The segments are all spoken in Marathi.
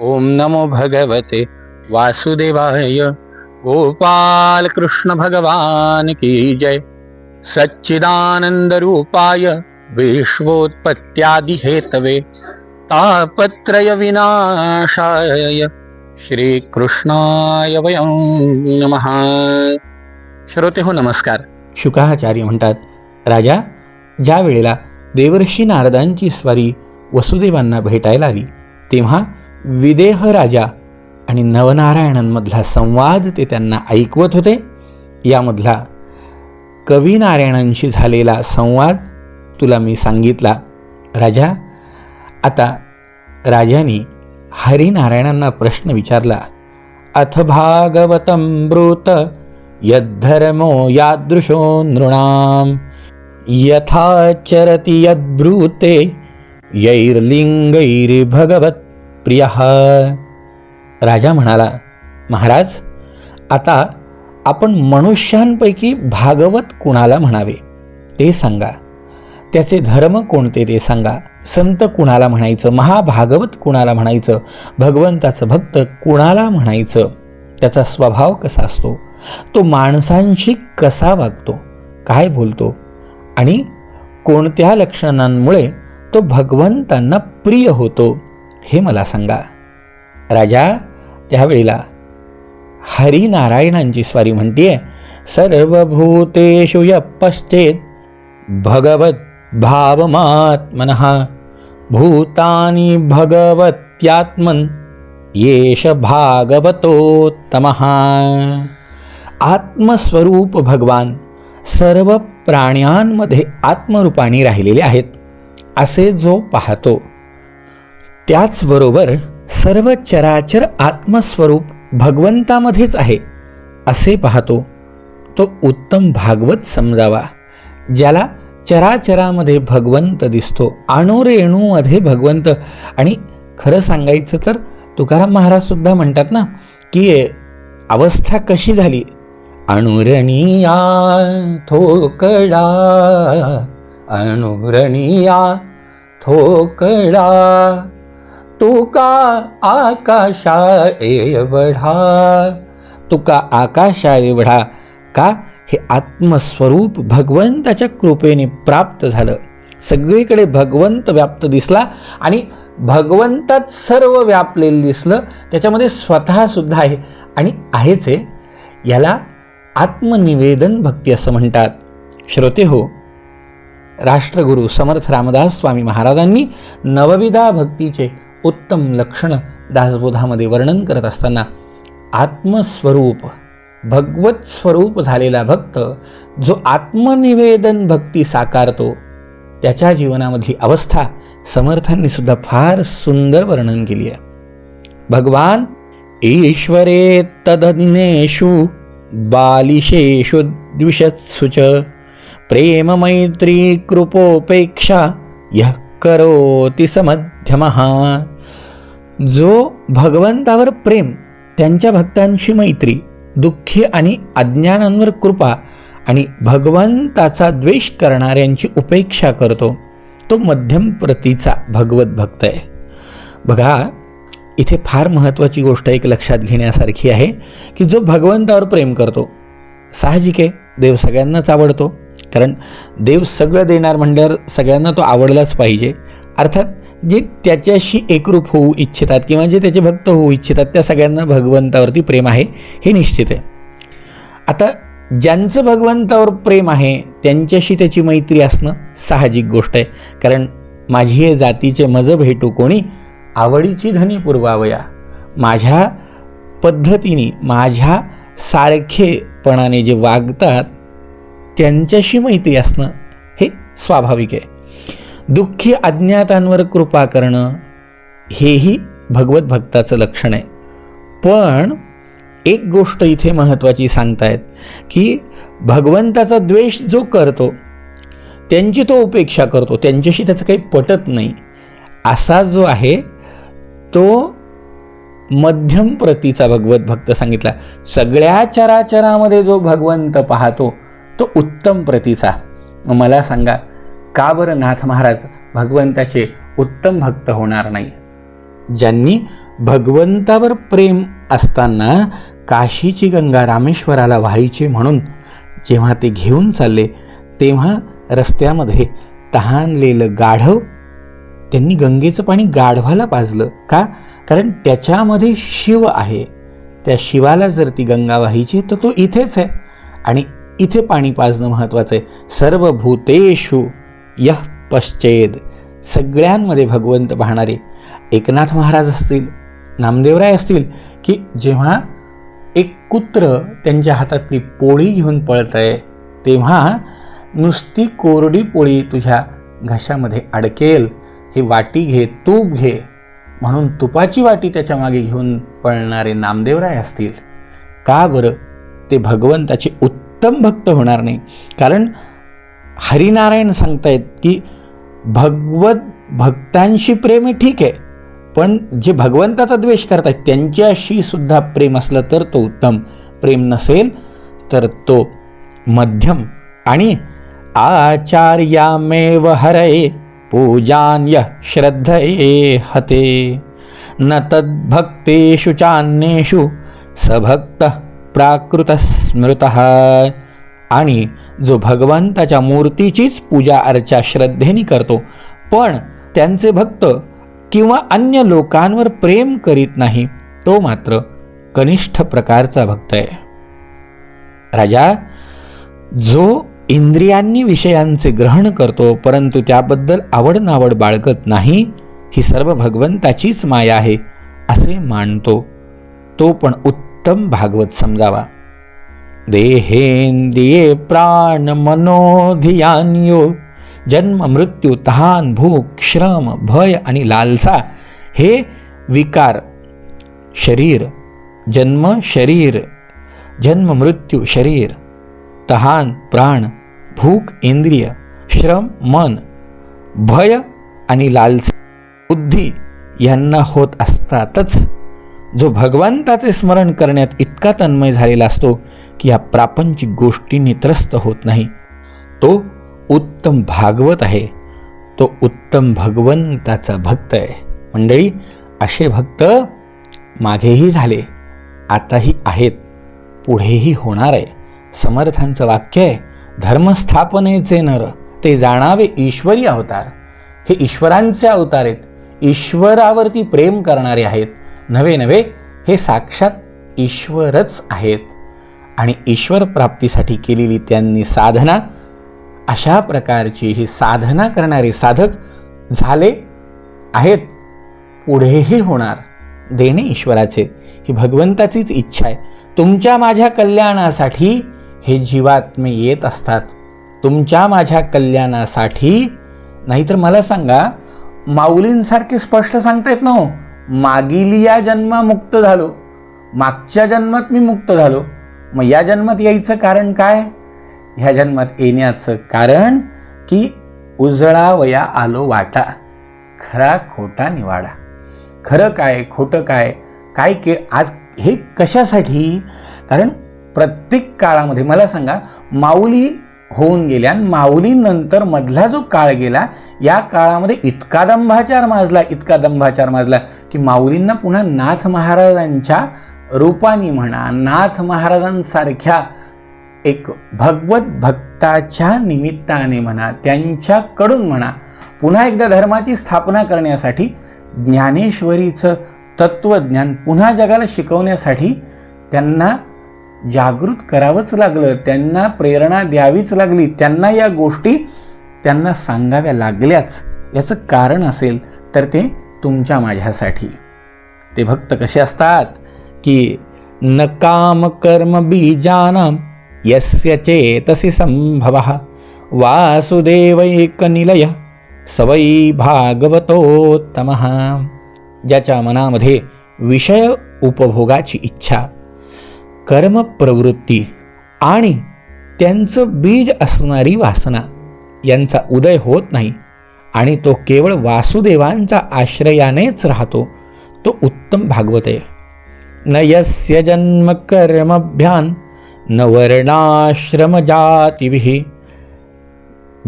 ओम नमो भगवते वासुदेवाय। गोपाल कृष्ण भगवान की जय। सच्चिदानंद रूपाय विश्वोत्पत्त्यादि हेतवे तापत्रय विनाशाय श्रीकृष्णाय वयं नमः। श्रोते हो नमस्कार। शुकाचार्य म्हणतात राजा ज्या वेळेला देवर्षी नारदांची स्वारी वसुदेवांना भेटायला आली तेव्हा विदेह राजा आणि नवनारायणांमधला संवाद ते त्यांना ऐकवत होते. यामधला कवी नारायणांशी झालेला संवाद तुला मी सांगितला. राजा आता राजाने हरिनारायणांना प्रश्न विचारला. अथ भागवतं ब्रूत यद्धर्मो यादृशो नृणां यथाचरति यद्ब्रूते प्रिय राजा म्हणाला महाराज आता आपण मनुष्यांपैकी भागवत कुणाला म्हणावे ते सांगा. त्याचे धर्म कोणते ते सांगा. संत कुणाला म्हणायचं महाभागवत कुणाला म्हणायचं भगवंताचं भक्त कुणाला म्हणायचं त्याचा स्वभाव कसा असतो? तो माणसांशी कसा वागतो? काय बोलतो? आणि कोणत्या लक्षणांमुळे तो भगवंतांना प्रिय होतो? हे मला सांगा. राजा त्यावेळेला हरिनारायणांची स्वारी म्हणतीये सर्वभूतेषु य पश्चेत भगवत भावमात्मन भूतानी भगवत्यात्मन येष भागवतोत्तम। आत्मस्वरूप भगवान सर्व प्राण्यांमध्ये आत्मरूपाने राहिलेले आहेत असे जो पाहतो त्याचबरोबर सर्व चराचर आत्मस्वरूप भगवंतामध्येच आहे असे पाहतो. तो उत्तम भागवत समजावा ज्याला चराचरामध्ये भगवंत दिसतो अणुरेणूमध्ये भगवंत. आणि खरं सांगायचं तर तुकाराम महाराजसुद्धा म्हणतात ना की अवस्था कशी झाली? अणुरणीया थोकडा अणुरणीया थोकडा. तुका आकाशा एवढा. तुका आकाशा एवढा का? हे आत्मस्वरूप भगवंताच्या कृपेने प्राप्त झालं. सगळीकडे भगवंत व्याप्त दिसला आणि भगवंतात सर्व व्यापलेलं दिसलं. त्याच्यामध्ये स्वतःसुद्धा आहे आणि आहेच आहे याला आत्मनिवेदन भक्ती असं म्हणतात. श्रोते हो राष्ट्रगुरू समर्थ रामदास स्वामी महाराजांनी नवविधा भक्तीचे उत्तम लक्षण दासबोधामध्ये वर्णन करत असताना आत्मस्वरूप भगवत स्वरूप झालेला भक्त जो आत्मनिवेदन भक्ती साकारतो त्याच्या जीवनामधली अवस्था समर्थांनी सुद्धा फार सुंदर वर्णन केली आहे. भगवान ईश्वरे तदनेषु बालिशेषु द्विषत्सु च प्रेममैत्री कृपोपेक्षा यः करोति समध्यमः। जो भगवंतावर प्रेम त्यांच्या भक्तांशी मैत्री दुःखी आणि अज्ञानांवर कृपा आणि भगवंताचा द्वेष करणाऱ्यांची उपेक्षा करतो तो मध्यम प्रतीचा भगवत भक्त आहे. बघा इथे फार महत्त्वाची गोष्ट एक लक्षात घेण्यासारखी आहे की जो भगवंतावर प्रेम करतो साहजिक आहे देव सगळ्यांनाच आवडतो. कारण देव सगळं देणार म्हणल्यावर सगळ्यांना तो आवडलाच पाहिजे. अर्थात जे त्याच्याशी एकरूप होऊ इच्छितात किंवा जे त्याचे भक्त होऊ इच्छितात त्या सगळ्यांना भगवंतावरती प्रेम आहे हे निश्चित आहे. आता ज्यांचं भगवंतावर प्रेम आहे त्यांच्याशी त्याची मैत्री असणं साहजिक गोष्ट आहे. कारण माझी हे जातीचे मज भेटू कोणी? आवडीची धनी पुरवावया. माझ्या पद्धतीने माझ्या सारखेपणाने जे वागतात त्यांच्याशी मैत्री असणं हे स्वाभाविक आहे. दुःखी अज्ञातांवर कृपा करणं हेही भगवत भक्ताचं लक्षण आहे. पण एक गोष्ट इथे महत्त्वाची सांगतायत की भगवंताचा द्वेष जो करतो त्यांची तो उपेक्षा करतो त्यांच्याशी त्याचं काही पटत नाही. असा जो आहे तो मध्यम प्रतीचा भगवत भक्त सांगितला. सगळ्या चराचरामध्ये जो भगवंत पाहतो तो उत्तम प्रतीचा. मला सांगा का बरं नाथ महाराज भगवंताचे उत्तम भक्त होणार नाही? ज्यांनी भगवंतावर प्रेम असताना काशीची गंगा रामेश्वराला व्हायची म्हणून जेव्हा ते घेऊन चालले तेव्हा रस्त्यामध्ये तहानलेलं गाढव त्यांनी गंगेचं पाणी गाढवाला पाजलं. का? कारण त्याच्यामध्ये शिव आहे. त्या शिवाला जर ती गंगा व्हायची तर तो इथेच आहे. आणि इथे पाणी पाजणं महत्त्वाचं आहे. सर्व भूतेषु यह पश्चेद. सगळ्यांमध्ये भगवंत पाहणारे एकनाथ महाराज असतील नामदेवराय असतील की जेव्हा एक कुत्र त्यांच्या हातातली पोळी घेऊन पळत आहे तेव्हा नुसती कोरडी पोळी तुझ्या घशामध्ये अडकेल ही वाटी घे तूप घे. म्हणून तुपाची वाटी त्याच्यामागे घेऊन पळणारे नामदेवराय असतील. का बरं? ते भगवंताचे उत्तम उत्तम भक्त होणार नाही. कारण हरिनारायण सांगतायत की भगवत भक्तांशी प्रेम आहे ठीक आहे पण जे भगवंताचा द्वेष करतात त्यांच्याशी सुद्धा प्रेम असलं तर तो उत्तम. प्रेम नसेल तर तो मध्यम. आणि आचार्यामेव हरये पूजान्य श्रद्धये हते। न तद्भक्तेषु चान्येषु सभक्त प्राकृत स्मृत आणि जो भगवंताच्या मूर्तीचीच पूजा अर्चा श्रद्धेने करतो पण त्यांचे भक्त किंवा अन्य लोकांवर प्रेम करीत नाही तो मात्र कनिष्ठ प्रकारचा भक्त आहे. राजा जो इंद्रियांनी विषयांचे ग्रहण करतो परंतु त्याबद्दल आवड नावड बाळगत नाही ही सर्व भगवंताचीच माया आहे असे मानतो. तो पण उत्तम उत्तम भागवत समजावा. देहेंद्रिये प्राण मनोधियान्यो जन्म मृत्यू तहान भूक श्रम भय आणि लालसा हे विकार शरीर जन्म शरीर जन्म मृत्यू शरीर तहान प्राण भूक इंद्रिय श्रम मन भय आणि लालसा बुद्धी यांना होत असतातच. जो भगवंताचे स्मरण करण्यात इतका तन्मय झालेला असतो की या प्रापंचिक गोष्टींनी त्रस्त होत नाही. तो उत्तम भागवत आहे. तो उत्तम भगवंताचा भक्त आहे. मंडळी असे भक्त मागेही झाले आताही आहेत पुढेही होणार आहे. समर्थांचं वाक्य आहे धर्मस्थापनेचे नर ते जाणावे ईश्वरी अवतार. हे ईश्वरांचे अवतार आहेत. ईश्वरावरती प्रेम करणारे आहेत. नव्हे नवे हे साक्षात ईश्वरच आहेत. आणि ईश्वर प्राप्तीसाठी केलेली त्यांनी साधना अशा प्रकारची ही साधना करणारे साधक झाले आहेत. पुढेही होणार. देणे ईश्वराचे. ही भगवंताचीच इच्छा आहे. तुमच्या माझ्या कल्याणासाठी हे जीवात्मे येत असतात. तुमच्या माझ्या कल्याणासाठी. नाहीतर मला सांगा माऊलींसारखे स्पष्ट सांगता येत ना हो. मागील या जन्मा मुक्त झालो. मागच्या जन्मात मी मुक्त झालो. मग या जन्मात यायचं कारण काय? ह्या जन्मात येण्याचं कारण की उजळा वया आलो वाटा. खरा खोटा निवाडा. खरं काय खोटं काय काय के आज हे कशासाठी? कारण प्रत्येक काळामध्ये मला सांगा माऊली होऊन गेल्या आणि मधला जो काळ गेला या काळामध्ये इतका दंभाचार माजला इतका दंभाचार माजला की माऊलींना पुन्हा नाथ महाराजांच्या रूपाने म्हणा नाथ महाराजांसारख्या एक भगवत भक्ताच्या निमित्ताने म्हणा त्यांच्याकडून म्हणा पुन्हा एकदा धर्माची स्थापना करण्यासाठी ज्ञानेश्वरीचं तत्त्वज्ञान पुन्हा जगाला शिकवण्यासाठी त्यांना जागृत करावंच लागलं त्यांना प्रेरणा द्यावीच लागली त्यांना या गोष्टी त्यांना सांगाव्या लागल्याच याचं कारण असेल तर ते तुमच्या माझ्यासाठी. ते भक्त कसे असतात की न कर्म बीजानाम यस्य चेतसी संभव वासुदेव एक निलय सवई भागवतोत्तम। ज्याच्या मनामध्ये विषय उपभोगाची इच्छा कर्मप्रवृत्ती आणि त्यांचं बीज असणारी वासना यांचा उदय होत नाही आणि तो केवळ वासुदेवांच्या आश्रयानेच राहतो तो उत्तम भागवत आहे. न यस्य जन्म कर्मभ्यान न वर्णाश्रम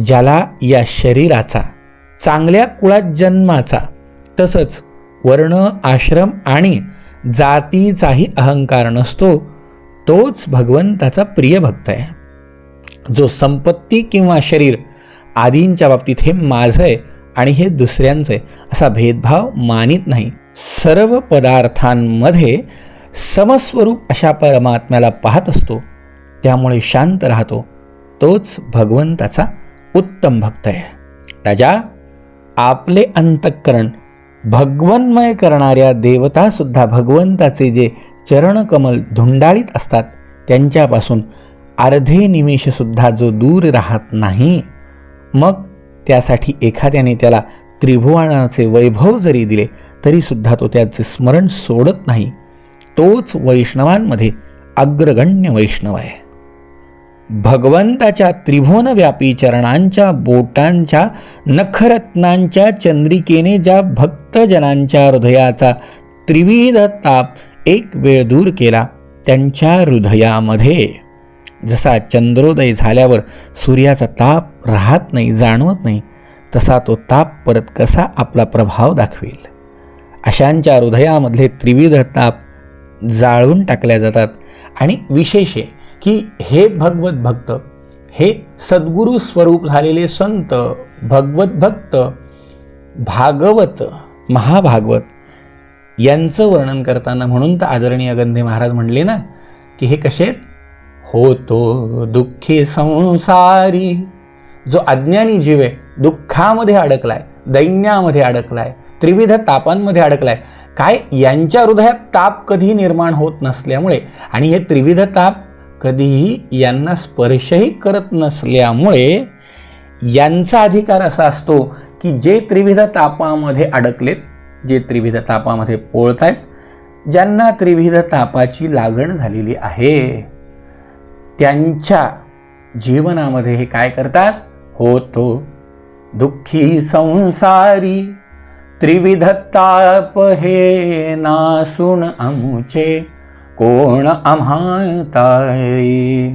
ज्याला या शरीराचा चांगल्या कुळात जन्माचा तसंच वर्ण आश्रम आणि जातीचाही अहंकार नसतो तोच भगवंताचा प्रिय भक्त आहे. जो संपत्ती किंवा शरीर आदींच्या बाबतीत हे माझं आहे आणि हे दुसऱ्यांचं आहे असा भेदभाव मानित नाही. सर्व पदार्थांमध्ये समस्वरूप अशा परमात्म्याला पाहत असतो त्यामुळे शांत राहतो. तोच भगवंताचा उत्तम भक्त आहे. राजा आपले अंतःकरण भगवन्मय करणाऱ्या देवतासुद्धा भगवंताचे जे चरणकमल धुंडाळीत असतात त्यांच्यापासून अर्धे निमिषसुद्धा जो दूर राहत नाही मग त्यासाठी एखाद्याने त्याला त्रिभुवनाचे वैभव जरी दिले तरीसुद्धा तो त्याचे स्मरण सोडत नाही. तोच वैष्णवांमध्ये अग्रगण्य वैष्णव आहे. भगवंताच्या त्रिभुवनव्यापी चरणांच्या बोटांच्या नखरत्नांच्या चंद्रिकेने ज्या भक्तजनांच्या हृदयाचा त्रिविध ताप एक वेळ दूर केला त्यांच्या हृदयामध्ये. जसा चंद्रोदय झाल्यावर सूर्याचा ताप राहत नाही जाणवत नाही तसा तो ताप परत कसा आपला प्रभाव दाखवेल? अशांच्या हृदयामधले त्रिविध ताप जाळून टाकल्या जातात आणि विशेष आहे की हे भगवत भक्त हे सद्गुरू स्वरूप झालेले संत भगवत भक्त भागवत महाभागवत यांचं वर्णन करताना म्हणून तर आदरणीय गंधे महाराज म्हणले ना की हे कसे आहेत? होतो दुःखी संसारी जो अज्ञानी जीव आहे दुःखामध्ये अडकलाय दैन्यामध्ये अडकलाय त्रिविध तापांमध्ये अडकलाय काय यांच्या हृदयात ताप कधी निर्माण होत नसल्यामुळे आणि हे त्रिविध ताप कधीही यांना स्पर्शही करत नसल्यामुळे यांचा अधिकार असा असतो की जे त्रिविध तापामध्ये अडकलेत जे त्रिविध तापामध्ये पोळत आहेत ज्यांना त्रिविध तापाची लागण झालेली आहे त्यांच्या जीवनामध्ये हे काय करतात? होतो दुःखी संसारी त्रिविध ताप हे नासून अमुचे कोण आम्हा तारी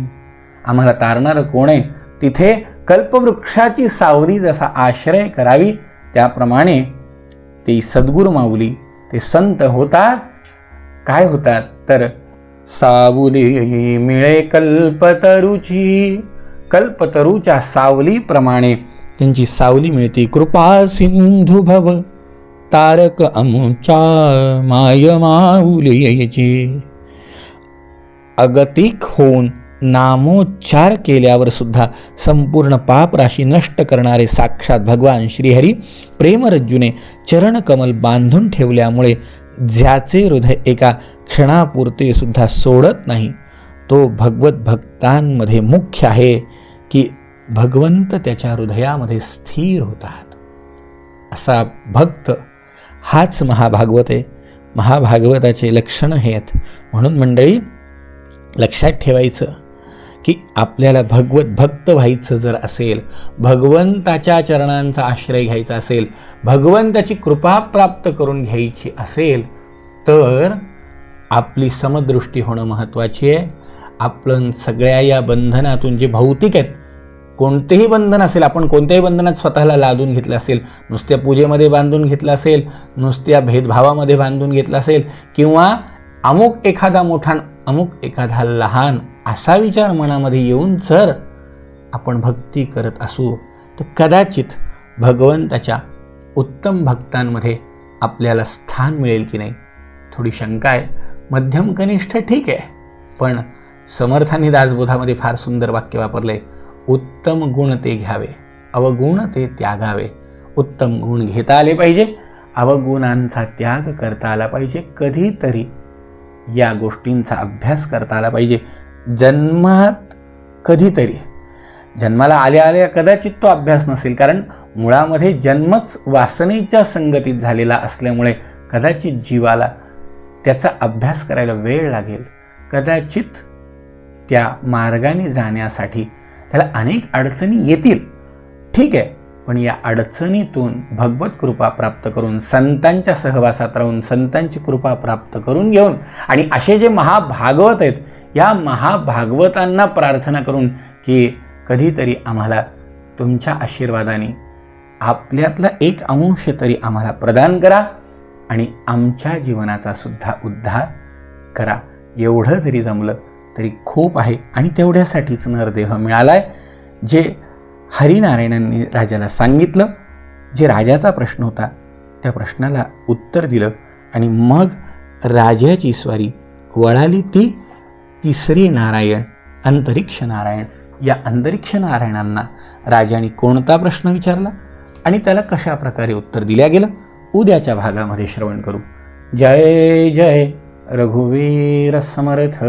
आम्हाला तारणारं कोण आहे? तिथे कल्पवृक्षाची सावली जसा आश्रय करावी त्याप्रमाणे ते सद्गुरू माऊली ते संत होतात. काय होतात? तर सावली मिळे कल्पतरूची. कल्पतरूच्या सावलीप्रमाणे त्यांची सावली मिळते. कृपा सिंधू भव तारक अमुचा माय माऊलीची. अगतिक होऊन नामोच्चार केल्यावर सुद्धा संपूर्ण पाप राशी नष्ट करणारे साक्षात भगवान श्रीहरी प्रेमरज्जूने चरणकमल बांधून ठेवल्यामुळे ज्याचे हृदय एका क्षणापुरते सुद्धा सोडत नाही तो भगवत भक्तांमध्ये मुख्य आहे की भगवंत त्याच्या हृदयामध्ये स्थिर होतात. असा भक्त हाच महाभागवत आहे. महाभागवताचे लक्षणं हे आहेत. म्हणून मंडळी लक्षात ठेवायचं की आपल्याला भगवत भक्त व्हायचं जर असेल भगवंताच्या चरणांचा आश्रय घ्यायचा असेल भगवंताची कृपा प्राप्त करून घ्यायची असेल तर आपली समदृष्टी होणं महत्त्वाची आहे. आपण सगळ्या या बंधनातून जे भौतिक आहेत कोणतेही बंधन असेल आपण कोणत्याही बंधनात स्वतःला लादून घेतलं असेल नुसत्या पूजेमध्ये बांधून घेतलं असेल नुसत्या भेदभावामध्ये बांधून घेतलं असेल किंवा अमुक एखादा मोठा अमुक एखादा लहान असा विचार मनामध्ये येऊन जर आपण भक्ती करत असू तर कदाचित भगवंताच्या उत्तम भक्तांमध्ये आपल्याला स्थान मिळेल की नाही? थोडी शंका आहे. मध्यम कनिष्ठ ठीक आहे. पण समर्थांनी दासबोधामध्ये फार सुंदर वाक्य वापरलं आहे उत्तम गुण ते घ्यावे अवगुण ते त्यागावे. उत्तम गुण घेता आले पाहिजे अवगुणांचा त्याग करता आला पाहिजे. कधीतरी या गोष्टींचा अभ्यास करता आला पाहिजे. जन्मात कधीतरी. जन्माला आल्या आल्या कदाचित तो अभ्यास नसेल कारण मुळामध्ये जन्मच वासनेच्या संगतीत झालेला असल्यामुळे कदाचित जीवाला त्याचा अभ्यास करायला वेळ लागेल. कदाचित त्या मार्गाने जाण्यासाठी त्याला अनेक अडचणी येतील. ठीक आहे. पण या अडचणीतून भगवत कृपा प्राप्त करून संतांच्या सहवासात राहून संतांची कृपा प्राप्त करून घेऊन आणि असे जे महाभागवत आहेत या महाभागवतांना प्रार्थना करून की कधीतरी आम्हाला तुमच्या आशीर्वादाने आपल्यातला एक अंश तरी आम्हाला प्रदान करा आणि आमच्या जीवनाचा सुद्धा उद्धार करा. एवढं जरी जमलं तरी खूप आहे आणि तेवढ्यासाठीच नरदेह मिळाला आहे जे हरिनारायणांनी राजाला सांगितलं जे राजाचा प्रश्न होता त्या प्रश्नाला उत्तर दिलं आणि मग राजाची स्वारी वळाली ती तिसरे नारायण अंतरिक्ष नारायण. या अंतरिक्ष नारायणांना राजाने कोणता प्रश्न विचारला आणि त्याला कशा प्रकारे उत्तर दिल्या गेलं उद्याच्या भागामध्ये श्रवण करू. जय जय रघुवीर समर्थ.